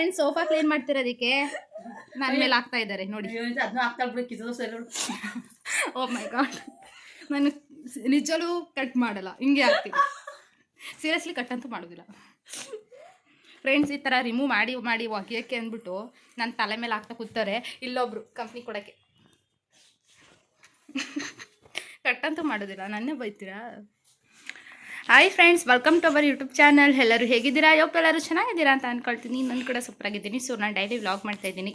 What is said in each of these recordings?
Friends sofa clean ಮಾಡ್ತಿರೋದಕ್ಕೆ ನನ್ನ ಮೇಲೆ ಆಗ್ತಾ ಇದ್ದಾರೆ ನೋಡಿ. ಅದನ್ನ ಹಾಕ್ತಾ ಬಿಡು ಸರ್ ಸರಿ ಓ ಮೈ ಗಾಡ್ ನಾನು ನಿಜಲೂ ಕಟ್ ಮಾಡಲ್ಲ ಹಿಂಗೆ ಆಗ್ತೀನಿ ಸೀರಿಯಸ್ಲಿ ಕಟ್ ಅಂತೂ ಮಾಡೋದಿಲ್ಲ. ಫ್ರೆಂಡ್ಸ್ ಈ ಥರ ರಿಮೂವ್ ಮಾಡಿ ಮಾಡಿ ಒಗೆಯೋಕ್ಕೆ ಅಂದ್ಬಿಟ್ಟು ನನ್ನ ತಲೆ ಮೇಲೆ ಹಾಕ್ತಾ ಕೂತಾರೆ ಇಲ್ಲೊಬ್ರು ಕಂಪ್ನಿ ಕೊಡೋಕ್ಕೆ. ಕಟ್ ಅಂತೂ ಮಾಡೋದಿಲ್ಲ ನನ್ನೇ ಬೈತೀರಾ? Hi friends welcome to our YouTube channel ಎಲ್ಲರೂ ಹೇಗಿದ್ದೀರಾ? ಯಾವ ಎಲ್ಲರೂ ಚೆನ್ನಾಗಿದ್ದೀರಾ ಅಂತ ಅಂದ್ಕೊಳ್ತೀನಿ ನನ್ನ ಕೂಡ ಸೂಪರ್ ಆಗಿದ್ದೀನಿ ಸೊ ನಾನು ಡೈಲಿ ವ್ಲಾಗ್ ಮಾಡ್ತಾ ಇದ್ದೀನಿ.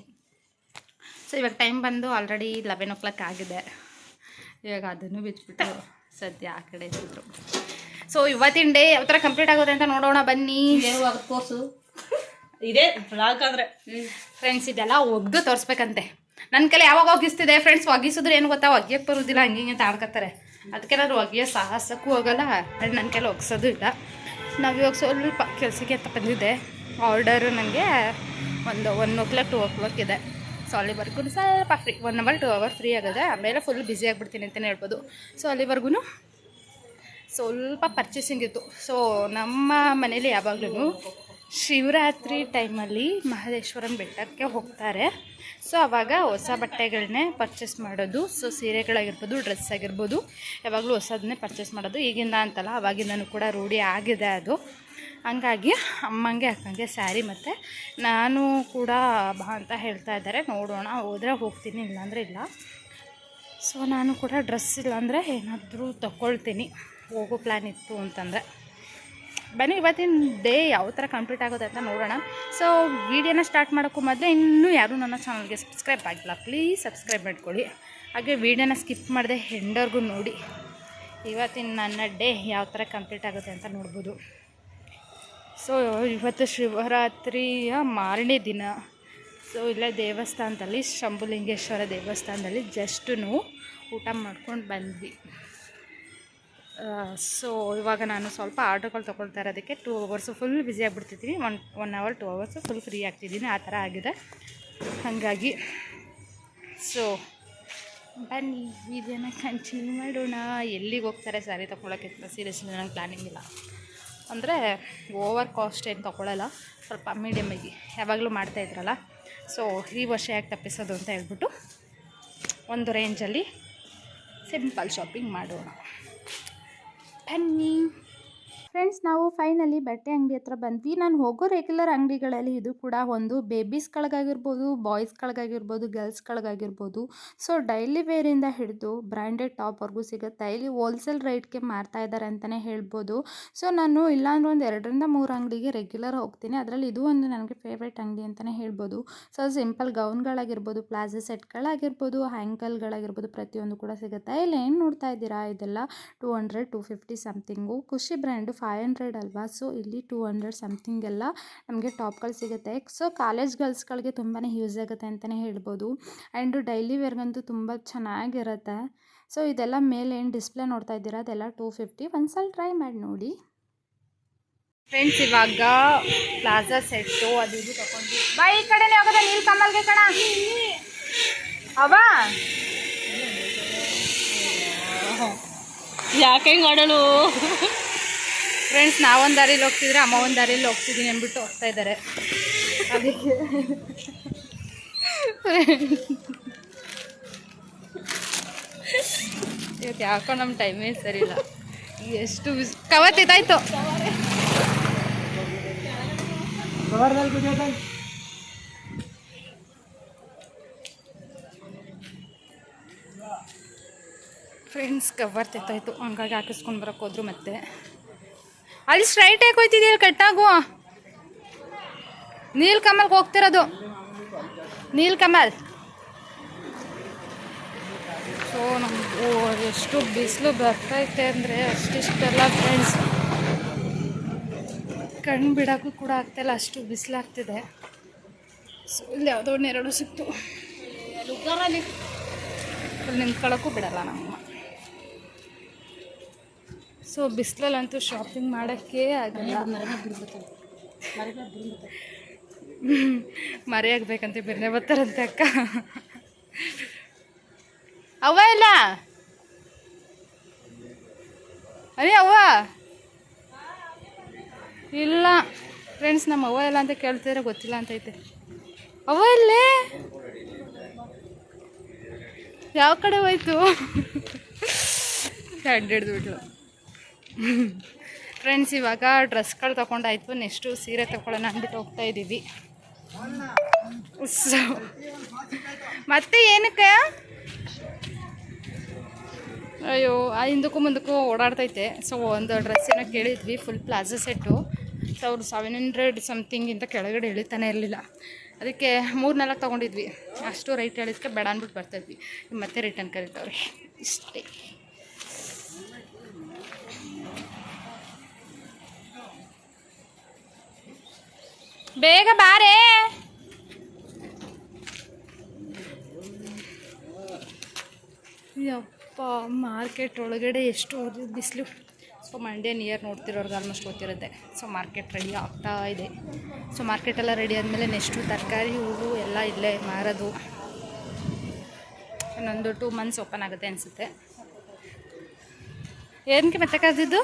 ಸೊ ಇವಾಗ ಟೈಮ್ ಬಂದು ಆಲ್ರೆಡಿ ಲೆವೆನ್ ಓ ಕ್ಲಾಕ್ ಆಗಿದೆ. ಇವಾಗ ಅದನ್ನು ಬಿಚ್ಚಿಬಿಟ್ಟು ಸದ್ಯ ಆ ಕಡೆ ಇದ್ರು ಸೊ ಇವತ್ತಿನ ಡೇ ಯಾವ ಥರ ಕಂಪ್ಲೀಟ್ ಆಗುತ್ತೆ ಅಂತ ನೋಡೋಣ ಬನ್ನಿ. ಕೋರ್ಸು ಇದೇ ಆದ್ರೆ. ಫ್ರೆಂಡ್ಸ್ ಇದೆಲ್ಲ ಒಗ್ದು ತೋರಿಸ್ಬೇಕಂತೆ. ನನ್ನ ಕೈಲಿ ಯಾವಾಗ ಒಗಿಸ್ತಿದೆ? ಫ್ರೆಂಡ್ಸ್ ಒಗಿಸಿದ್ರೆ ಏನು ಗೊತ್ತಾ? ಒಗ್ಯಕ್ಕೆ ಬರೋದಿಲ್ಲ ಹಂಗೆ ಹಿಂಗೆ ಅಂತ ಆಡ್ಕೊತಾರೆ ಅದಕ್ಕೆ ನಾನು ಒಗೆಯೋ ಸಾಹಸಕ್ಕೂ ಹೋಗಲ್ಲ. ಆ್ಯಂಡ್ ನನ್ನ ಕೈಲಿ ಒಗ್ಸೋದು ಇಲ್ಲ. ನಾವು ಇವಾಗ ಸ್ವಲ್ಪ ಕೆಲಸಕ್ಕೆ ಅಂತ ಬಂದಿದ್ದೆ. ಆರ್ಡರು ನನಗೆ ಒಂದು one o'clock two o'clock ಇದೆ. ಸೊ ಅಲ್ಲಿವರೆಗೂ ಸ್ವಲ್ಪ free one hour two hour free ಆಗಿದೆ, ಆಮೇಲೆ ಫುಲ್ ಬ್ಯುಸಿ ಆಗಿಬಿಡ್ತೀನಿ ಅಂತಲೇ ಹೇಳ್ಬೋದು. ಸೊ ಅಲ್ಲಿವರೆಗೂ ಸ್ವಲ್ಪ ಪರ್ಚೇಸಿಂಗ್ ಇತ್ತು. ಸೊ ನಮ್ಮ ಮನೇಲಿ ಯಾವಾಗಲೂ ಶಿವರಾತ್ರಿ ಟೈಮಲ್ಲಿ ಮಹದೇಶ್ವರನ ಬೆಟ್ಟಕ್ಕೆ ಹೋಗ್ತಾರೆ. ಸೊ ಆವಾಗ ಹೊಸ ಬಟ್ಟೆಗಳನ್ನೇ ಪರ್ಚೇಸ್ ಮಾಡೋದು, ಸೊ ಸೀರೆಗಳಾಗಿರ್ಬೋದು ಡ್ರೆಸ್ ಆಗಿರ್ಬೋದು, ಯಾವಾಗಲೂ ಹೊಸದನ್ನೇ ಪರ್ಚೇಸ್ ಮಾಡೋದು. ಈಗಿಂದ ಅಂತಲ್ಲ, ಅವಾಗಿಂದನೂ ಕೂಡ ರೂಢಿ ಆಗಿದೆ ಅದು. ಹಂಗಾಗಿ ಅಮ್ಮಂಗೆ, ಅಕ್ಕಂಗೆ ಸ್ಯಾರಿ ಮತ್ತು ನಾನು ಕೂಡ ಬಾ ಅಂತ ಹೇಳ್ತಾ ಇದ್ದಾರೆ. ನೋಡೋಣ, ಹೋದ್ರೆ ಹೋಗ್ತೀನಿ, ಇಲ್ಲಾಂದರೆ ಇಲ್ಲ. ಸೊ ನಾನು ಕೂಡ ಡ್ರೆಸ್ ಇಲ್ಲಾಂದರೆ ಏನಾದರೂ ತಗೊಳ್ತೀನಿ. ಹೋಗೋ ಪ್ಲ್ಯಾನ್ ಇತ್ತು ಅಂತಂದರೆ. ಬನ್ನಿ, ಇವತ್ತಿನ ಡೇ ಯಾವ ಥರ ಕಂಪ್ಲೀಟ್ ಆಗುತ್ತೆ ಅಂತ ನೋಡೋಣ. ಸೊ ವೀಡಿಯೋನ ಸ್ಟಾರ್ಟ್ ಮಾಡೋಕ್ಕೂ ಮೊದಲೇ ಇನ್ನೂ ಯಾರೂ ನನ್ನ ಚಾನಲ್ಗೆ ಸಬ್ಸ್ಕ್ರೈಬ್ ಆಗಿಲ್ಲ. ಪ್ಲೀಸ್ ಸಬ್ಸ್ಕ್ರೈಬ್ ಮಾಡ್ಕೊಳ್ಳಿ. ಹಾಗೆ ವೀಡಿಯೋನ ಸ್ಕಿಪ್ ಮಾಡಿದೆ ಹೆಂಡರ್ಗೂ ನೋಡಿ. ಇವತ್ತಿನ ನನ್ನ ಡೇ ಯಾವ ಥರ ಕಂಪ್ಲೀಟ್ ಆಗುತ್ತೆ ಅಂತ ನೋಡ್ಬೋದು. ಸೊ ಇವತ್ತು ಶಿವರಾತ್ರಿಯ ಮಾರನೇ ದಿನ. ಸೊ ಇಲ್ಲೇ ದೇವಸ್ಥಾನದಲ್ಲಿ ಶಂಭುಲಿಂಗೇಶ್ವರ ದೇವಸ್ಥಾನದಲ್ಲಿ ಜಸ್ಟ್ ಊಟ ಮಾಡ್ಕೊಂಡು ಬಂದ್ವಿ. ಸೊ ಇವಾಗ ನಾನು ಸ್ವಲ್ಪ ಆರ್ಡ್ರ್ಗಳು ತೊಗೊಳ್ತಾ ಇರೋದಕ್ಕೆ two hours full busy ಆಗಿಬಿಡ್ತಿದ್ದೀನಿ one one hour two hours full free ಆಗ್ತಿದ್ದೀನಿ ಆ ಥರ ಆಗಿದೆ. ಹಾಗಾಗಿ ಸೊ ಬನ್ನಿ ಇದನ್ನು ಕಂಟಿನ್ಯೂ ಮಾಡೋಣ. ಎಲ್ಲಿಗೆ ಹೋಗ್ತಾರೆ ಸ್ಯಾರಿ ತೊಗೊಳಕ್ಕೆ ಸೀರಿಯಸ್ಲಿ ನನಗೆ ಪ್ಲ್ಯಾನಿಂಗ್ ಇಲ್ಲ. ಅಂದರೆ ಓವರ್ ಕಾಸ್ಟ್ ಏನು ತೊಗೊಳಲ್ಲ. ಸ್ವಲ್ಪ ಮೀಡಿಯಮ್ಮಾಗಿ ಯಾವಾಗಲೂ ಮಾಡ್ತಾಯಿದ್ರಲ್ಲ ಸೊ ಈ ವರ್ಷ ಯಾಕೆ ತಪ್ಪಿಸೋದು ಅಂತ ಹೇಳ್ಬಿಟ್ಟು, ಒಂದು ರೇಂಜಲ್ಲಿ ಸಿಂಪಲ್ ಶಾಪಿಂಗ್ ಮಾಡೋಣ. ಬನ್ನಿ ಫ್ರೆಂಡ್ಸ್ ನಾವು ಫೈನಲಿ ಬಟ್ಟೆ ಅಂಗಡಿ ಹತ್ರ ಬಂದ್ವಿ. ನಾನು ಹೋಗೋ ರೆಗ್ಯುಲರ್ ಅಂಗಡಿಗಳಲ್ಲಿ ಇದು ಕೂಡ ಒಂದು ಬೇಬೀಸ್ಗಳಿಗಾಗಿರ್ಬೋದು ಗರ್ಲ್ಸ್ ಗರ್ಲ್ಸ್ಗಳಿಗಾಗಿರ್ಬೋದು ಸೊ ಡೈಲಿ ವೇರಿಂದ ಹಿಡಿದು ಬ್ರ್ಯಾಂಡೆಡ್ ಟಾಪ್ವರೆಗೂ ಸಿಗುತ್ತೆ. ಇಲ್ಲಿ ಹೋಲ್ಸೇಲ್ ರೇಟ್ಗೆ ಮಾರ್ತಾ ಇದ್ದಾರೆ ಅಂತಲೇ ಹೇಳ್ಬೋದು. ಸೊ ನಾನು ಇಲ್ಲಾಂದ್ರೆ ಒಂದು ಎರಡರಿಂದ ಮೂರು ಅಂಗಡಿಗೆ ರೆಗ್ಯುಲರ್ ಹೋಗ್ತೀನಿ. ಅದರಲ್ಲಿ ಇದು ಒಂದು ನನಗೆ ಫೇವ್ರೇಟ್ ಅಂಗಡಿ ಅಂತಲೇ ಹೇಳ್ಬೋದು. ಸೊ ಸಿಂಪಲ್ ಗೌನ್ಗಳಾಗಿರ್ಬೋದು ಪ್ಲಾಜೋ ಸೆಟ್ಗಳಾಗಿರ್ಬೋದು ಹ್ಯಾಂಕಲ್ಗಳಾಗಿರ್ಬೋದು ಪ್ರತಿಯೊಂದು ಕೂಡ ಸಿಗುತ್ತೆ. ಇಲ್ಲಿ ಏನು ನೋಡ್ತಾ ಇದ್ದೀರಾ? ಇದೆಲ್ಲ two hundred two fifty something Khushi brand five hundred ಅಲ್ವಾ? ಸೊ ಇಲ್ಲಿ ಟೂ ಹಂಡ್ರೆಡ್ ಸಮಥಿಂಗ್ ಎಲ್ಲ ನಮಗೆ ಟಾಪ್ಗಳು ಸಿಗುತ್ತೆ. ಸೊ ಕಾಲೇಜ್ ಗರ್ಲ್ಸ್ಗಳಿಗೆ ತುಂಬಾ ಯೂಸ್ ಆಗುತ್ತೆ ಅಂತಲೇ ಹೇಳ್ಬೋದು. ಆ್ಯಂಡ್ ಡೈಲಿ ವೇರ್ಗಂತೂ ತುಂಬ ಚೆನ್ನಾಗಿರುತ್ತೆ. ಸೊ ಇದೆಲ್ಲ ಮೇಲೆ ಏನು ಡಿಸ್ಪ್ಲೇ ನೋಡ್ತಾ ಇದ್ದೀರಾ? ಅದೆಲ್ಲ ಟೂ ಫಿಫ್ಟಿ ಒಂದ್ಸಲ ಟ್ರೈ ಮಾಡಿ ನೋಡಿ. ಫ್ರೆಂಡ್ಸ್ ಇವಾಗ ಪ್ಲಾಜಾ ಸೆಟ್ಟು ಅದು ಇದು ತಗೊಂಡು ಬಾ ಈ ಕಡೆನೇ ಹೋಗೋದ ನೀಲ್ ಕಮಲ್ಗೆ ಕಣ. ಅವಾ? ಯಾಕೆ ಹಿಂಗೆ ಆಡೋಳು ಫ್ರೆಂಡ್ಸ್ ನಾವೊಂದು ದಾರಿಲಿ ಹೋಗ್ತಿದ್ರೆ ಅಮ್ಮ ಒಂದು ದಾರಿಲಿ ಹೋಗ್ತಿದ್ದೀನಿ ಅಂದ್ಬಿಟ್ಟು ಹೋಗ್ತಾ ಇದ್ದಾರೆ ಅದಕ್ಕೆ. ಇವತ್ತು ಯಾಕೋ ನಮ್ಮ ಟೈಮೇ ಸರಿಯಿಲ್ಲ. ಎಷ್ಟು ಕವತ್ತಿದ್ದಾಯ್ತು ಫ್ರೆಂಡ್ಸ್ ಕವರ್ ತೆತ್ತಾಯ್ತು ಹಂಗಾಗಿ ಹಾಕಿಸ್ಕೊಂಡು ಬರೋಕ್ಕೋದ್ರು ಮತ್ತೆ. ಅಲ್ಲಿ ಸ್ಟ್ರೈಟ್ ಆಗಿ ಹೋಯ್ತಿದ್ದೀಯ ಕಟ್ಟಾಗು ನೀಲ್ ಕಮಲ್ಗೆ ಹೋಗ್ತಿರೋದು. ನೀಲ್ ಕಮಲ್. ಸೊ ನಮಗೂ ಎಷ್ಟು ಬಿಸಿಲು ಬರ್ತೈತೆ ಅಂದರೆ ಅಷ್ಟಿಷ್ಟೆಲ್ಲ ಫ್ರೆಂಡ್ಸ್ ಕಣ್ಣು ಬಿಡೋಕ್ಕೂ ಕೂಡ ಆಗ್ತಾಯಿಲ್ಲ ಅಷ್ಟು ಬಿಸಿಲಾಗ್ತಿದೆ. ಸೊ ಇಲ್ಲಿ ಯಾವುದೋ ನೆರಳು ಎರಡು ಸಿಕ್ತು. ಅಲ್ಲಿ ನಿಂತ್ಕೊಳ್ಳೋಕ್ಕೂ ಬಿಡಲ್ಲ ನಮ್ಮ ಸೊ ಬಿಸಿಲಲ್ಲಂತೂ ಶಾಪಿಂಗ್ ಮಾಡೋಕ್ಕೆ ಆಗಲ್ಲ. ಮರೆಯಾಗಬೇಕಂತ ಆಗ್ಬೇಕಂತ ಬಿರ್ನೆ ಬರ್ತಾರಂತೆ ಅಕ್ಕ. ಅವ್ವ ಇಲ್ಲ? ಅದೇ ಅವ್ವ? ಇಲ್ಲ. ಫ್ರೆಂಡ್ಸ್ ನಮ್ಮ ಅವ್ವ ಇಲ್ಲ ಅಂತ ಕೇಳ್ತಿದ್ರೆ ಗೊತ್ತಿಲ್ಲ ಅಂತೈತೆ ಅವ್ವ ಇಲ್ಲೇ? ಯಾವ ಕಡೆ ಹೋಯ್ತು? ಹ್ಯಾಂಡ್ ಹಿಡ್ದುಬಿಟ್ಲು ಫ್ರೆಂಡ್ಸ್ ಇವಾಗ ಡ್ರೆಸ್ಗಳು ತೊಗೊಂಡಾಯ್ತು. ನೆಕ್ಸ್ಟು ಸೀರೆ ತೊಗೊಳ್ಳೋಣ ಅಂದ್ಬಿಟ್ಟು ಹೋಗ್ತಾ ಇದ್ದೀವಿ ಮತ್ತೆ ಏನಕ್ಕೆ? ಅಯ್ಯೋ, ಆ ಹಿಂದಕ್ಕೂ ಮುಂದಕ್ಕೂ ಓಡಾಡ್ತೈತೆ. ಸೊ ಒಂದು ಡ್ರೆಸ್ ಏನೋ ಕೇಳಿದ್ವಿ ಫುಲ್ ಪ್ಲಾಜೋ ಸೆಟ್ಟು ಸೊ ಅವ್ರು ಸೆವೆನ್ ಹಂಡ್ರೆಡ್ ಸಮಥಿಂಗಿಂತ ಕೆಳಗಡೆ ಇಳಿತಾನೆ ಇರಲಿಲ್ಲ. ಅದಕ್ಕೆ ಮೂರು ನಾಲ್ಕು ತೊಗೊಂಡಿದ್ವಿ. ಅಷ್ಟು ರೈಟ್ ಹೇಳಿದ್ಕೆ ಬೇಡ ಅಂದ್ಬಿಟ್ಟು ಬರ್ತಾಯಿದ್ವಿ ಮತ್ತೆ ರಿಟರ್ನ್ ಕರೀತಾವ್ರಿ. ಇಷ್ಟೇ. ಬೇಗ ಬಾರೆ. ಯಪ್ಪ, ಮಾರ್ಕೆಟ್ ಒಳಗಡೆ ಎಷ್ಟು ಬಿಸಿಲು. ಸೊ ಮಂಡೇ ನಿಯರ್ ನೋಡ್ತಿರೋರ್ಗೆ ಆಲ್ಮೋಸ್ಟ್ ಗೊತ್ತಿರುತ್ತೆ. ಸೊ ಮಾರ್ಕೆಟ್ ರೆಡಿ ಆಗ್ತಾ ಇದೆ. ಸೊ ಮಾರ್ಕೆಟೆಲ್ಲ ರೆಡಿ ಆದಮೇಲೆ ನೆಕ್ಸ್ಟು ತರಕಾರಿ, ಹೂವು ಎಲ್ಲ ಇಲ್ಲೇ ಮಾರೋದು. ಇನ್ನೊಂದು ಟೂ ಮಂತ್ಸ್ ಓಪನ್ ಆಗುತ್ತೆ ಅನಿಸುತ್ತೆ. ಏನಕ್ಕೆ ಮತ್ತೆ ಕರೆದಿದ್ದು?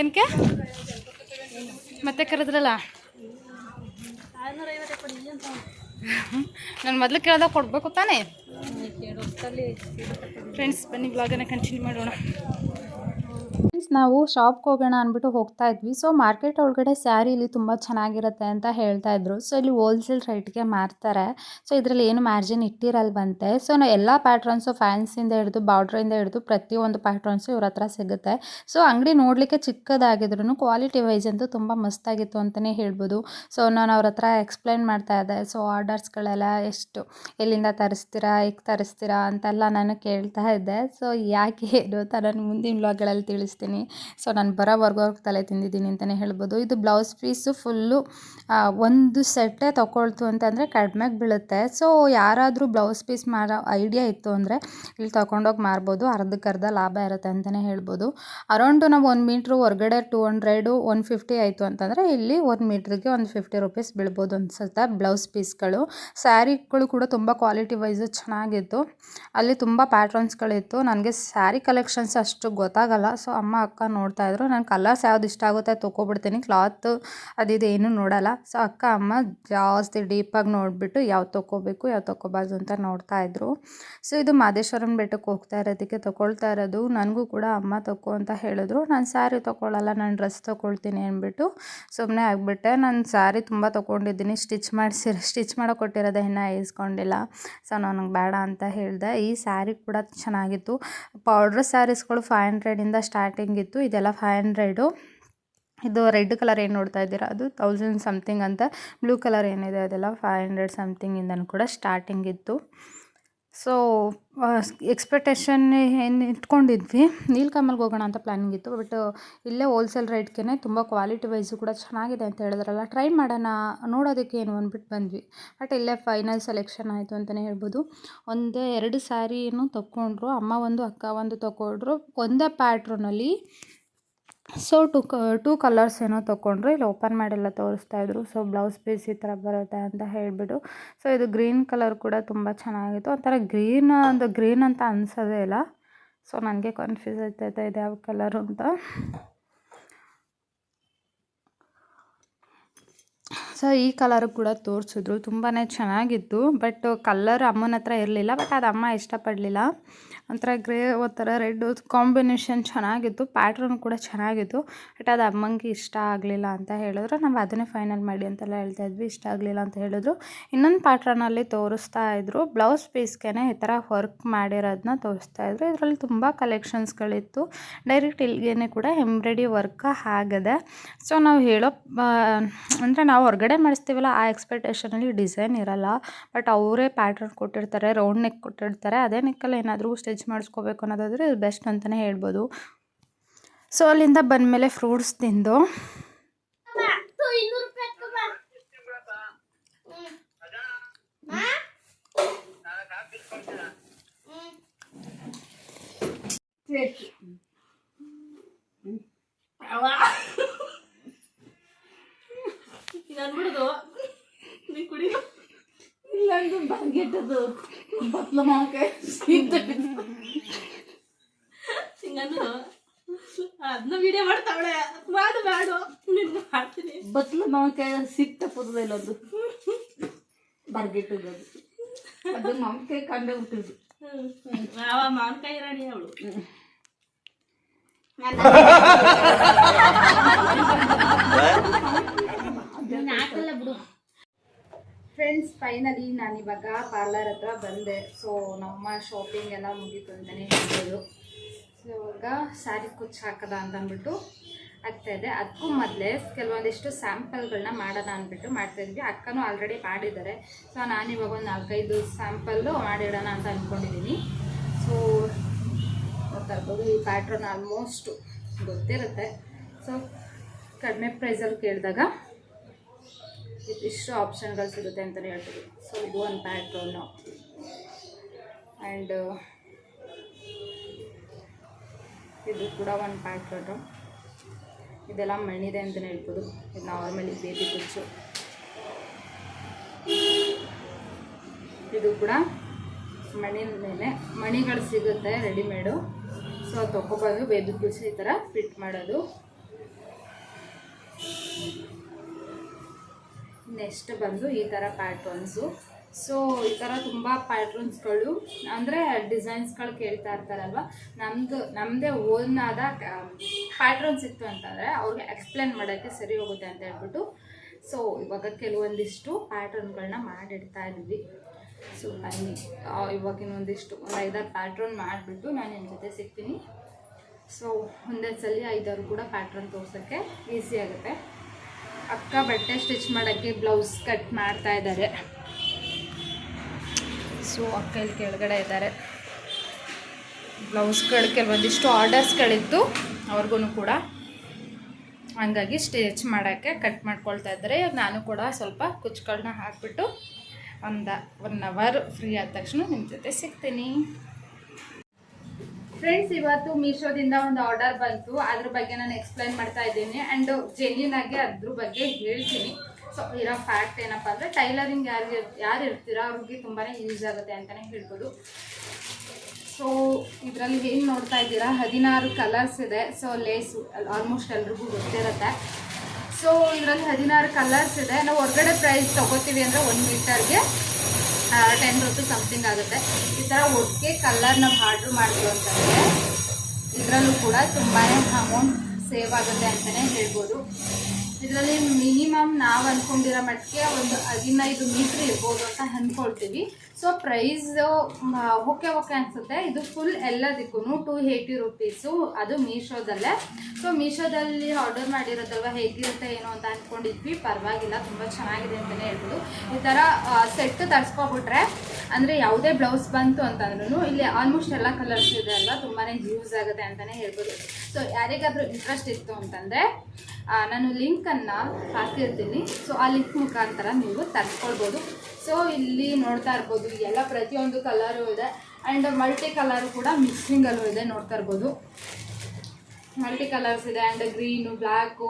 ಏನಕ್ಕೆ ಮತ್ತೆ ಕರೆದ್ರಲ್ಲ? ನಾನು ಮೊದಲು ಕೇಳ್ದಾಗ ಕೊಡಬೇಕು ತಾನೇ? ಫ್ರೆಂಡ್ಸ್ ಬನ್ನಿ ಬ್ಲಾಗನ್ನು ಕಂಟಿನ್ಯೂ ಮಾಡೋಣ. ಫ್ರೆಂಡ್ಸ್ ನಾವು ಶಾಪ್ಗೆ ಹೋಗೋಣ ಅಂದ್ಬಿಟ್ಟು ಹೋಗ್ತಾ ಇದ್ವಿ. ಸೊ ಮಾರ್ಕೆಟ್ ಒಳಗಡೆ ಸ್ಯಾರಿ ಇಲ್ಲಿ ತುಂಬ ಚೆನ್ನಾಗಿರುತ್ತೆ ಅಂತ ಹೇಳ್ತಾ ಇದ್ರು. ಸೊ ಇಲ್ಲಿ ಹೋಲ್ಸೇಲ್ ರೇಟ್ಗೆ ಮಾರ್ತಾರೆ. ಸೊ ಇದರಲ್ಲಿ ಏನು ಮಾರ್ಜಿನ್ ಇಟ್ಟಿರಲ್ವಂತೆ ಸೊ ನಾವು ಎಲ್ಲ ಪ್ಯಾಟ್ರನ್ಸು ಫ್ಯಾನ್ಸಿಂದ ಹಿಡಿದು ಬಾರ್ಡ್ರಿಂದ ಹಿಡಿದು ಪ್ರತಿಯೊಂದು ಪ್ಯಾಟ್ರನ್ಸು ಇವ್ರ ಹತ್ರ ಸಿಗುತ್ತೆ. ಸೊ ಅಂಗಡಿ ನೋಡಲಿಕ್ಕೆ ಚಿಕ್ಕದಾಗಿದ್ರು ಕ್ವಾಲಿಟಿ ವೈಸ್ ಅಂತೂ ತುಂಬ ಮಸ್ತಾಗಿತ್ತು ಅಂತಲೇ ಹೇಳ್ಬೋದು. ಸೊ ನಾನು ಅವ್ರ ಹತ್ರ ಎಕ್ಸ್ಪ್ಲೈನ್ ಮಾಡ್ತಾ ಇದ್ದೆ. ಸೊ ಆರ್ಡರ್ಸ್ಗಳೆಲ್ಲ ಎಷ್ಟು? ಎಲ್ಲಿಂದ ತರಿಸ್ತೀರಾ? ಹೇಗೆ ತರಿಸ್ತೀರಾ? ಅಂತೆಲ್ಲ ನಾನು ಕೇಳ್ತಾ ಇದ್ದೆ. ಸೊ ಯಾಕೆ ಏನು ಅಂತ ನಾನು ಮುಂದಿನ ವ್ಲಾಗ್ಗಳಲ್ಲಿ ತಿಳಿಸ್ತೀನಿ. ಸೊ ನಾನು ಬರೋವರೆಗೂ ತಲೆ ತಿಂದಿದ್ದೀನಿ ಅಂತಲೇ ಹೇಳ್ಬೋದು. ಇದು ಬ್ಲೌಸ್ ಪೀಸು ಫುಲ್ಲು ಒಂದು ಸೆಟ್ಟೇ ತೊಗೊಳ್ತು ಅಂತಂದರೆ ಕಡಿಮೆಗೆ ಬೀಳುತ್ತೆ. ಸೊ ಯಾರಾದರೂ ಬ್ಲೌಸ್ ಪೀಸ್ ಮಾರೋ ಐಡಿಯಾ ಇತ್ತು ಅಂದರೆ ಇಲ್ಲಿ ತೊಗೊಂಡೋಗಿ ಮಾರ್ಬೋದು. ಅರ್ಧಕ್ಕರ್ಧ ಲಾಭ ಇರುತ್ತೆ ಅಂತಲೇ ಹೇಳ್ಬೋದು. ಅರೌಂಡು ನಾವು ಒಂದು ಮೀಟ್ರು ಹೊರಗಡೆ ಟೂ ಹಂಡ್ರೆಡು ಒನ್ ಫಿಫ್ಟಿ ಆಯಿತು ಅಂತಂದರೆ ಇಲ್ಲಿ ಒಂದು ಮೀಟ್ರಿಗೆ ಒಂದು ಫಿಫ್ಟಿ ರುಪೀಸ್ ಬೀಳ್ಬೋದು ಅನಿಸುತ್ತೆ ಬ್ಲೌಸ್ ಪೀಸ್ಗಳು. ಸ್ಯಾರಿಗಳು ಕೂಡ ತುಂಬ ಕ್ವಾಲಿಟಿ ವೈಸು ಚೆನ್ನಾಗಿತ್ತು. ಅಲ್ಲಿ ತುಂಬ ಪ್ಯಾಟ್ರನ್ಸ್ಗಳಿತ್ತು ನನಗೆ ಸ್ಯಾರಿ ಕಲೆಕ್ಷನ್ಸ್ ಅಷ್ಟು ಗೊತ್ತಾಗಲ್ಲ. ಸೊ ಅಮ್ಮ ಅಕ್ಕ ನೋಡ್ತಾ ಇದ್ರು. ನಾನು ಕಲರ್ಸ್ ಯಾವ್ದು ಇಷ್ಟ ಆಗುತ್ತೆ ತೊಗೊಬಿಡ್ತೀನಿ ಕ್ಲಾತ್ ಅದಿದು, ಏನು ನೋಡಲ್ಲ. ಸೊ ಅಕ್ಕ, ಅಮ್ಮ ಜಾಸ್ತಿ ಡೀಪಾಗಿ ನೋಡಿಬಿಟ್ಟು ಯಾವ್ದು ತೊಗೋಬೇಕು ಯಾವ್ದು ತೊಗೋಬಾರ್ದು ಅಂತ ನೋಡ್ತಾ ಇದ್ರು. ಸೊ ಇದು ಮಾದೇಶ್ವರನ ಬೆಟ್ಟಕ್ಕೆ ಹೋಗ್ತಾ ಇರೋದಕ್ಕೆ ತೊಗೊಳ್ತಾ ಇರೋದು. ನನಗೂ ಕೂಡ ಅಮ್ಮ ತೊಗೊ ಅಂತ ಹೇಳಿದ್ರು. ನಾನು ಸ್ಯಾರಿ ತೊಗೊಳ್ಳಲ್ಲ ನಾನು ಡ್ರೆಸ್ ತೊಗೊಳ್ತೀನಿ ಅಂದ್ಬಿಟ್ಟು ಸುಮ್ಮನೆ ಆಗಿಬಿಟ್ಟೆ. ನಾನು ಸ್ಯಾರಿ ತುಂಬ ತೊಗೊಂಡಿದ್ದೀನಿ ಸ್ಟಿಚ್ ಮಾಡಿಸಿ ಸ್ಟಿಚ್ ಮಾಡೋ ಕೊಟ್ಟಿರೋದೇ ಇನ್ನೂ ಇಸ್ಕೊಂಡಿಲ್ಲ. ಸೊ ನನಗೆ ಬೇಡ ಅಂತ ಹೇಳಿದೆ. ಈ ಸ್ಯಾರಿ ಕೂಡ ಚೆನ್ನಾಗಿತ್ತು. ಪೌಡ್ರ್ ಸ್ಯಾರೀಸ್ಗಳು ಫೈವ್ ಹಂಡ್ರೆಡಿಂದ ಸ್ಟಾರ್ಟಿಂಗ್ ಇತ್ತು, ಇದೆಲ್ಲ ಫೈವ್ ಹಂಡ್ರೆಡು ಇದು ರೆಡ್ ಕಲರ್ ಏನು ನೋಡ್ತಾ ಇದ್ದೀರಾ? ಅದು ತೌಸಂಡ್ ಸಮಥಿಂಗ್ ಅಂತ. ಬ್ಲೂ ಕಲರ್ ಏನಿದೆ ಅದೆಲ್ಲ ಫೈವ್ ಹಂಡ್ರೆಡ್ ಸಮಥಿಂಗಿಂದನೂ ಕೂಡ ಸ್ಟಾರ್ಟಿಂಗ್ ಇತ್ತು. ಸೊ ಎಕ್ಸ್ಪೆಕ್ಟೇಷನ್ ಏನು ಇಟ್ಕೊಂಡಿದ್ವಿ, ನೀಲ್ಕಮಲ್ಗೆ ಹೋಗೋಣ ಅಂತ ಪ್ಲ್ಯಾನಿಂಗ್ ಇತ್ತು ಬಟ್ ಇಲ್ಲೇ ಹೋಲ್ಸೇಲ್ ರೇಟ್ಗೆ ತುಂಬ ಕ್ವಾಲಿಟಿ ವೈಸು ಕೂಡ ಚೆನ್ನಾಗಿದೆ ಅಂತ ಹೇಳಿದ್ರಲ್ಲ ಟ್ರೈ ಮಾಡೋಣ, ನೋಡೋದಕ್ಕೆ ಏನು ಅಂದ್ಬಿಟ್ಟು ಬಂದ್ವಿ. ಬಟ್ ಇಲ್ಲೇ ಫೈನಲ್ ಸೆಲೆಕ್ಷನ್ ಆಯಿತು ಅಂತಲೇ ಹೇಳ್ಬೋದು. ಒಂದೇ ಎರಡು ಸ್ಯಾರಿನೂ ತೊಗೊಂಡ್ರು ಅಮ್ಮ ಒಂದು, ಅಕ್ಕ ಒಂದು ತೊಗೊಂಡ್ರು ಒಂದೇ ಪ್ಯಾಟ್ರನಲ್ಲಿ ಸೊ ಟು ಕ ಟೂ ಕಲರ್ಸ್ ಏನೋ ತೊಗೊಂಡ್ರು, ಇಲ್ಲಿ ಓಪನ್ ಮಾಡೆಲ್ಲ ತೋರಿಸ್ತಾ ಇದ್ರು. ಸೊ ಬ್ಲೌಸ್ ಪೀಸ್ ಈ ಥರ ಬರುತ್ತೆ ಅಂತ ಹೇಳಿಬಿಟ್ಟು. ಸೊ ಇದು ಗ್ರೀನ್ ಕಲರ್ ಕೂಡ ತುಂಬ ಚೆನ್ನಾಗಿತ್ತು. ಒಂಥರ ಗ್ರೀನ್ ಒಂದು ಗ್ರೀನ್ ಅಂತ ಅನ್ಸೋದೇ ಇಲ್ಲ. ಸೊ ನನಗೆ ಕನ್ಫ್ಯೂಸ್ ಆಗ್ತೈತೆ ಇದು ಯಾವ ಕಲರು ಅಂತ. ಸೊ, ಈ ಕಲರ್ ಕೂಡ ತೋರಿಸಿದ್ರು. ತುಂಬಾ ಚೆನ್ನಾಗಿತ್ತು. ಬಟ್ ಕಲ್ಲರ್ ಅಮ್ಮನ ಹತ್ರ ಇರಲಿಲ್ಲ. ಬಟ್ ಅದು ಅಮ್ಮ ಇಷ್ಟಪಡಲಿಲ್ಲ. ಒಂಥರ ಗ್ರೇ ಒಂಥರ ರೆಡ್ ಕಾಂಬಿನೇಷನ್ ಚೆನ್ನಾಗಿತ್ತು. ಪ್ಯಾಟ್ರನ್ ಕೂಡ ಚೆನ್ನಾಗಿತ್ತು. ಬಟ್ ಅದು ಅಮ್ಮಂಗೆ ಇಷ್ಟ ಆಗಲಿಲ್ಲ ಅಂತ ಹೇಳಿದ್ರು. ನಾವು ಅದನ್ನೇ ಫೈನಲ್ ಮಾಡಿ ಅಂತೆಲ್ಲ ಹೇಳ್ತಾ ಇದ್ವಿ. ಇಷ್ಟ ಆಗಲಿಲ್ಲ ಅಂತ ಹೇಳಿದ್ರು. ಇನ್ನೊಂದು ಪ್ಯಾಟ್ರನಲ್ಲಿ ತೋರಿಸ್ತಾ ಇದ್ರು. ಬ್ಲೌಸ್ ಪೀಸ್ಗೆ ಈ ಥರ ವರ್ಕ್ ಮಾಡಿರೋದನ್ನ ತೋರಿಸ್ತಾ ಇದ್ರು. ಇದರಲ್ಲಿ ತುಂಬ ಕಲೆಕ್ಷನ್ಸ್ಗಳಿತ್ತು ಡೈರೆಕ್ಟ್ ಇಲ್ಲಿಗೆ ಕೂಡ ಎಂಬ್ರಾಯ್ಡಿ ವರ್ಕ್ ಆಗದೆ. ಸೊ ನಾವು ಹೇಳೋ ಅಂದರೆ ನಾವು ಹೊರಗಡೆ ಮಾಡಿಸ್ತೀವಲ್ಲ, ಆ ಎಕ್ಸ್ಪೆಕ್ಟೇಷನಲ್ಲಿ ಡಿಸೈನ್ ಇರಲ್ಲ. ಬಟ್ ಅವರೇ ಪ್ಯಾಟ್ರನ್ ಕೊಟ್ಟಿರ್ತಾರೆ ರೌಂಡ್ ನೆಕ್ ಕೊಟ್ಟಿರ್ತಾರೆ. ಅದೇ ನೆಕ್ಕಲ್ಲಿ ಏನಾದರೂ ಸ್ಟಿಚ್ ಮಾಡಿಸ್ಕೋಬೇಕು ಅನ್ನೋದಾದರೆ ಇದು ಬೆಸ್ಟ್ ಅಂತಲೇ ಹೇಳ್ಬೋದು. ಸೊ ಅಲ್ಲಿಂದ ಬಂದಮೇಲೆ ಫ್ರೂಟ್ಸ್ ತಿಂದು. ಈಗ ಅನ್ಬಿಡುದು ನೀ ಕುಡಿ ಇಲ್ಲಂದು ಬಂಗೆಟ್ಟದು ಬತ್ಲ ಮಾಕೆ ಹಿಂಗನ್ನು ಅದನ್ನ ವಿಡಿಯೋ ಮಾಡ್ತಾವಳೆ. ಮಾಡು ಮಾಡು. ನಿನ್ನ ಮಾಡ್ತೀನಿ. ಬತ್ಲ ಮಾವಿನಕಾಯಿ ಸಿಕ್ತ ಪುರದ ಇಲ್ಲೊಂದು ಬರ್ಗಿಟ್ಟದ್ದು ಅದು ಅದು ಮಾವಿನಕಾಯಿ ಕಂಡೆ ಹುಟ್ಟಿದ್ದು. ಮಾವ ಮಾವಿನಕಾಯಿ ರಾಣಿ ಅವಳು. ಫ್ರೆಂಡ್ಸ್ ಫೈನಲಿ ನಾನು ಇವಾಗ ಪಾರ್ಲರ್ ಹತ್ರ ಬಂದೆ. ಸೊ ನಮ್ಮ ಶಾಪಿಂಗ್ ಎಲ್ಲ ಮುಗೀತು ಅಂತಲೇ ಹೇಳ್ಬೋದು. ಸೊ ಇವಾಗ ಸ್ಯಾರಿ ಕುಚ್ಚು ಹಾಕದ ಅಂತ ಅಂದ್ಬಿಟ್ಟು ಇದೆ. ಅದಕ್ಕೂ ಮೊದಲೇ ಕೆಲವೊಂದಿಷ್ಟು ಸ್ಯಾಂಪಲ್ಗಳನ್ನ ಮಾಡೋಣ ಅಂದ್ಬಿಟ್ಟು ಮಾಡ್ತಾಯಿದ್ವಿ ಅಕ್ಕನೂ ಆಲ್ರೆಡಿ ಮಾಡಿದ್ದಾರೆ. ಸೊ ನಾನು ಇವಾಗ ಒಂದು ನಾಲ್ಕೈದು ಸ್ಯಾಂಪಲ್ಲು ಮಾಡಿಡೋಣ ಅಂತ ಅಂದ್ಕೊಂಡಿದ್ದೀನಿ ಸೊ ಗೊತ್ತಾಗ್ಬೋದು, ಈ ಪ್ಯಾಟ್ರನ್ ಆಲ್ಮೋಸ್ಟು ಗೊತ್ತಿರುತ್ತೆ. ಸೊ ಕಡಿಮೆ ಪ್ರೈಸಲ್ಲಿ ಕೇಳಿದಾಗ ಇಷ್ಟು ಆಪ್ಷನ್ಗಳು ಸಿಗುತ್ತೆ ಅಂತಲೇ ಹೇಳ್ಬೋದು. ಸೊ ಇದು ಒಂದು ಪ್ಯಾಟ್ರನ್ನು ಆ್ಯಂಡ್ ಇದು ಕೂಡ ಒಂದು ಪ್ಯಾಟ್ರನ್ನು ಇದೆಲ್ಲ ಮಣಿದೆ ಅಂತಲೇ ಹೇಳ್ಬೋದು. ಇದು ನಾರ್ಮಲಿ ಬೇಬಿ ಕುಚ್ಚು ಇದು ಕೂಡ ಮಣಿ ಮೇಲೆ, ಮಣಿಗಳು ಸಿಗುತ್ತೆ ರೆಡಿಮೇಡು ಸೊ ಅದು ಬೇಬಿ ಕುಚ್ಚು ಈ ಥರ ಫಿಟ್ ಮಾಡೋದು. ನೆಕ್ಸ್ಟ್ ಬಂದು ಈ ಥರ ಪ್ಯಾಟ್ರನ್ಸು ಸೊ ಈ ಥರ ತುಂಬ ಪ್ಯಾಟ್ರನ್ಸ್ಗಳು ಅಂದರೆ ಡಿಸೈನ್ಸ್ಗಳು ಕೇಳ್ತಾ ಇರ್ತಾರಲ್ವ? ನಮ್ಮದು ನಮ್ಮದೇ ಓನ್ ಆದ ಪ್ಯಾಟ್ರನ್ಸ್ ಇತ್ತು ಅಂತಂದರೆ ಅವ್ರಿಗೆ ಎಕ್ಸ್ಪ್ಲೇನ್ ಮಾಡೋಕ್ಕೆ ಸರಿ ಹೋಗುತ್ತೆ ಅಂತ ಹೇಳ್ಬಿಟ್ಟು. ಸೊ ಇವಾಗ ಕೆಲವೊಂದಿಷ್ಟು ಪ್ಯಾಟ್ರನ್ಗಳನ್ನ ಮಾಡಿಡ್ತಾ ಇದ್ವಿ. ಸೊ ಬನ್ನಿ. ಇವಾಗ ಇನ್ನೊಂದಿಷ್ಟು, ಒಂದು ಐದಾರು ಪ್ಯಾಟ್ರನ್ ಮಾಡಿಬಿಟ್ಟು ನಾನು ನಿಮ್ಮ ಜೊತೆ ಸಿಗ್ತೀನಿ. ಸೊ ಒಂದೇ ಸಲ ಐದಾರು ಕೂಡ ಪ್ಯಾಟ್ರನ್ ತೋರ್ಸೋಕ್ಕೆ ಈಸಿ ಆಗುತ್ತೆ. ಅಕ್ಕ ಬಟ್ಟೆ ಸ್ಟಿಚ್ ಮಾಡೋಕ್ಕೆ ಬ್ಲೌಸ್ ಕಟ್ ಮಾಡ್ತಾ ಇದ್ದಾರೆ. ಸೊ ಅಕ್ಕ ಇಲ್ಲಿ ಕೆಳಗಡೆ ಇದ್ದಾರೆ. ಬ್ಲೌಸ್ಗಳು ಕೆಲವೊಂದಿಷ್ಟು ಆರ್ಡರ್ಸ್ಗಳಿತ್ತು ಅವ್ರಿಗೂ ಕೂಡ ಹಂಗಾಗಿ ಸ್ಟಿಚ್ ಮಾಡೋಕ್ಕೆ ಕಟ್ ಮಾಡ್ಕೊಳ್ತಾ ಇದ್ದಾರೆ. ನಾನು ಕೂಡ ಸ್ವಲ್ಪ ಕುಚ್ಚುಗಳನ್ನ ಹಾಕ್ಬಿಟ್ಟು ಒಂದು ಒನ್ ಅವರ್ ಫ್ರೀ ಆದ ತಕ್ಷಣ ನಿಮ್ಮ ಜೊತೆ ಸಿಗ್ತೀನಿ. ಫ್ರೆಂಡ್ಸ್ ಇವತ್ತು ಮೀಶೋದಿಂದ ಒಂದು ಆರ್ಡರ್ ಬಂತು. ಅದ್ರ ಬಗ್ಗೆ ನಾನು ಎಕ್ಸ್ಪ್ಲೈನ್ ಮಾಡ್ತಾ ಇದ್ದೀನಿ. ಆ್ಯಂಡ್ ಜೆನ್ಯೂನ್ ಆಗಿ ಅದ್ರ ಬಗ್ಗೆ ಹೇಳ್ತೀನಿ. ಸೊ ಇರೋ ಫ್ಯಾಕ್ಟ್ ಏನಪ್ಪ ಅಂದರೆ ಟೈಲರಿಂಗ್ ಯಾರಿಗೆ ಯಾರು ಇರ್ತೀರೋ ಅವ್ರಿಗೆ ತುಂಬಾ ಯೂಸ್ ಆಗುತ್ತೆ ಅಂತಲೇ ಹೇಳ್ಬೋದು. ಸೊ ಇದರಲ್ಲಿ ಏನು ನೋಡ್ತಾ ಇದ್ದೀರಾ? ಹದಿನಾರು ಕಲರ್ಸ್ ಇದೆ. ಸೊ ಲೇಸು ಆಲ್ಮೋಸ್ಟ್ ಎಲ್ರಿಗೂ ಗೊತ್ತಿರುತ್ತೆ. ಸೊ ಇದರಲ್ಲಿ ಹದಿನಾರು ಕಲರ್ಸ್ ಇದೆ. ನಾವು ಹೊರಗಡೆ ಪ್ರೈಸ್ ತೊಗೋತೀವಿ ಅಂದರೆ ಒಂದು ಮೀಟರ್ಗೆ ಟೆನ್ ರುಪೀಸ್ ಸಮಥಿಂಗ್ ಆಗುತ್ತೆ. ಈ ಥರ ಒಟ್ಟಿಗೆ ಕಲರ್ ನಾವು ಆರ್ಡ್ರ್ ಮಾಡಿದ್ವಿ ಅಂತಂದರೆ, ಇದರಲ್ಲೂ ಕೂಡ ತುಂಬಾ ಅಮೌಂಟ್ ಸೇವ್ ಆಗುತ್ತೆ ಅಂತಲೇ ಹೇಳ್ಬೋದು. ಇದರಲ್ಲಿ ಮಿನಿಮಮ್ ನಾವು ಅಂದ್ಕೊಂಡಿರೋ ಮಟ್ಟಿಗೆ ಒಂದು ಹದಿನೈದು ಮೀಟ್ರ್ ಇರ್ಬೋದು ಅಂತ ಅಂದ್ಕೊಳ್ತೀವಿ ಸೊ ಪ್ರೈಸ್ ಓಕೆ ಓಕೆ ಅನಿಸುತ್ತೆ. ಇದು ಫುಲ್ ಎಲ್ಲದಕ್ಕೂ ಟೂ ಏಯ್ಟಿ ರುಪೀಸು ಅದು ಮೀಶೋದಲ್ಲೇ. ಸೊ ಮೀಶೋದಲ್ಲಿ ಆರ್ಡರ್ ಮಾಡಿರೋದಲ್ವ ಹೇಗಿರುತ್ತೆ ಏನು ಅಂತ ಅಂದ್ಕೊಂಡಿದ್ವಿ ಪರವಾಗಿಲ್ಲ, ತುಂಬ ಚೆನ್ನಾಗಿದೆ ಅಂತಲೇ ಹೇಳ್ಬೋದು. ಈ ಥರ ಸೆಟ್ ತರಿಸ್ಕೊಬಿಟ್ರೆ ಅಂದರೆ ಯಾವುದೇ ಬ್ಲೌಸ್ ಬಂತು ಅಂತಂದ್ರೂ ಇಲ್ಲಿ ಆಲ್ಮೋಸ್ಟ್ ಎಲ್ಲ ಕಲರ್ಸ್ ಇದೆ ಅಲ್ಲ ತುಂಬಾ ಯೂಸ್ ಆಗುತ್ತೆ ಅಂತಲೇ ಹೇಳ್ಬೋದು. ಸೊ ಯಾರಿಗಾದರೂ ಇಂಟ್ರೆಸ್ಟ್ ಇತ್ತು ಅಂತಂದರೆ ನಾನು ಲಿಂಕನ್ನು ಹಾಕಿರ್ತೀನಿ. ಸೊ ಆ ಲಿಂಕ್ ಮುಖಾಂತರ ನೀವು ತರಿಸ್ಕೊಳ್ಬೋದು. ಸೊ ಇಲ್ಲಿ ನೋಡ್ತಾ ಇರ್ಬೋದು, ಎಲ್ಲ ಪ್ರತಿಯೊಂದು ಕಲರು ಇದೆ. ಆ್ಯಂಡ್ ಮಲ್ಟಿ ಕಲರು ಕೂಡ ಮಿಕ್ಸಿಂಗಲ್ಲೂ ಇದೆ, ನೋಡ್ತಾ ಇರ್ಬೋದು. ಮಲ್ಟಿ ಕಲರ್ಸ್ ಇದೆ and green black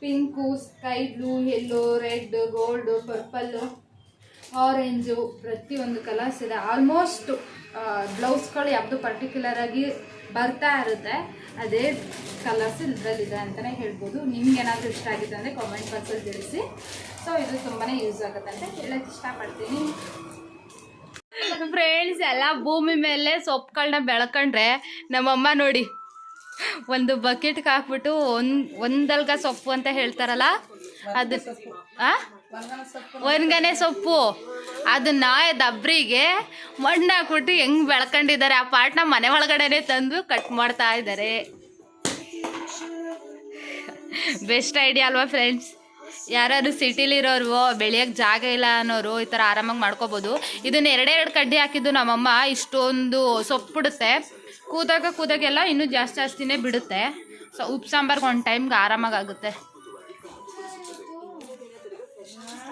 pink sky blue yellow red gold purple orange, ಪ್ರತಿಯೊಂದು ಕಲರ್ಸ್ ಇದೆ. ಆಲ್ಮೋಸ್ಟ್ ಬ್ಲೌಸ್ಗಳು ಯಾವುದು ಪರ್ಟಿಕ್ಯುಲರ್ ಆಗಿ ಬರ್ತಾ ಇರುತ್ತೆ. ಅದೇ ಕಲರ್ಸ್ ಇದರಲ್ಲಿದೆ ಅಂತಲೇ ಹೇಳ್ಬೋದು. ನಿಮ್ಗೆ ಏನಾದರೂ ಇಷ್ಟ ಆಗಿದೆ ಅಂದರೆ ಕಾಮೆಂಟ್ ಬಾಕ್ಸಲ್ಲಿ ತಿಳಿಸಿ. ಸೊ ಇದು ತುಂಬಾ ಯೂಸ್ ಆಗುತ್ತೆ ಅಂತ ಹೇಳಕ್ಕೆ ಇಷ್ಟಪಡ್ತೀನಿ. ಫ್ರೆಂಡ್ಸ್ ಎಲ್ಲ ಭೂಮಿ ಮೇಲೆ ಸೊಪ್ಪುಗಳನ್ನ ಬೆಳ್ಕೊಂಡ್ರೆ ನಮ್ಮಮ್ಮ ನೋಡಿ, ಒಂದು ಬಕೆಟ್ಗೆ ಹಾಕ್ಬಿಟ್ಟು ಒಂದು, ಒಂದಲ್ಗ ಸೊಪ್ಪು ಅಂತ ಹೇಳ್ತಾರಲ್ಲ? ಅದು, ಆ? ಒಣಗನೆ ಸೊಪ್ಪು. ಅದನ್ನ ದಬ್ರಿಗೆ ಮಣ್ಣು ಹಾಕ್ಬಿಟ್ಟು ಹೆಂಗ್ ಬೆಳ್ಕೊಂಡಿದ್ದಾರೆ, ಆ ಪಾಟ್ನ ಮನೆ ಒಳಗಡೆನೆ ತಂದು ಕಟ್ ಮಾಡ್ತಾ ಇದ್ದಾರೆ. ಬೆಸ್ಟ್ ಐಡಿಯಾ ಅಲ್ವಾ ಫ್ರೆಂಡ್ಸ್ ಯಾರಾದ್ರು ಸಿಟಿಲಿರೋರು ಬೆಳೆಯೋಕ್ಕೆ ಜಾಗ ಇಲ್ಲ ಅನ್ನೋರು ಈ ಥರ ಆರಾಮಾಗಿ ಮಾಡ್ಕೋಬೋದು. ಇದನ್ನ ಎರಡೆರಡು ಎರಡು ಕಡ್ಡಿ ಹಾಕಿದ್ದು ನಮ್ಮಮ್ಮ, ಇಷ್ಟೊಂದು ಸೊಪ್ಪು ಬಿಡುತ್ತೆ. ಕೂದಾಗ ಕೂದಾಗೆಲ್ಲ ಇನ್ನೂ ಜಾಸ್ತಿ ಜಾಸ್ತಿನೇ ಬಿಡುತ್ತೆ. ಸೊ ಉಪ್ಪು ಸಾಂಬಾರ್ಗೆ ಒಂದು ಟೈಮ್ಗೆ ಆರಾಮಾಗಿ ಆಗುತ್ತೆ.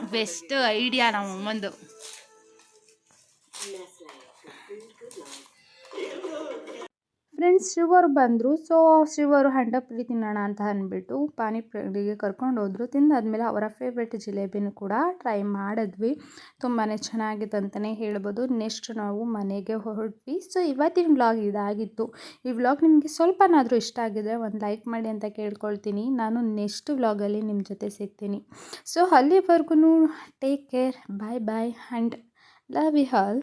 ಬೆಸ್ಟ್ ಐಡಿಯಾ ನಮ್ಮ ಫ್ರೆಂಡ್ಸ್ ಶಿವರ್ ಬಂದರು. ಸೊ ಶಿವರು ಹಂಡಪುರಿ ತಿನ್ನೋಣ ಅಂತ ಅಂದ್ಬಿಟ್ಟು ಪಾನಿಪುರಿಗೆ ಕರ್ಕೊಂಡು ಹೋದರು. ತಿಂದಾದ್ಮೇಲೆ ಅವರ ಫೇವ್ರೆಟ್ ಜಿಲೇಬಿನೂ ಕೂಡ ಟ್ರೈ ಮಾಡಿದ್ವಿ. ತುಂಬಾ ಚೆನ್ನಾಗಿತ್ತು ಅಂತಲೇ ಹೇಳ್ಬೋದು. ನೆಕ್ಸ್ಟ್ ನಾವು ಮನೆಗೆ ಹೊರಟ್ವಿ. ಸೊ ಇವತ್ತಿನ ವ್ಲಾಗ್ ಇದಾಗಿತ್ತು. ಈ ವ್ಲಾಗ್ ನಿಮಗೆ ಸ್ವಲ್ಪನಾದರೂ ಇಷ್ಟ ಆಗಿದ್ರೆ ಒಂದು ಲೈಕ್ ಮಾಡಿ ಅಂತ ಕೇಳ್ಕೊಳ್ತೀನಿ. ನಾನು ನೆಕ್ಸ್ಟ್ ವ್ಲಾಗಲ್ಲಿ ನಿಮ್ಮ ಜೊತೆ ಸಿಗ್ತೀನಿ. ಸೊ ಅಲ್ಲಿವರೆಗೂ take care bye bye and love you all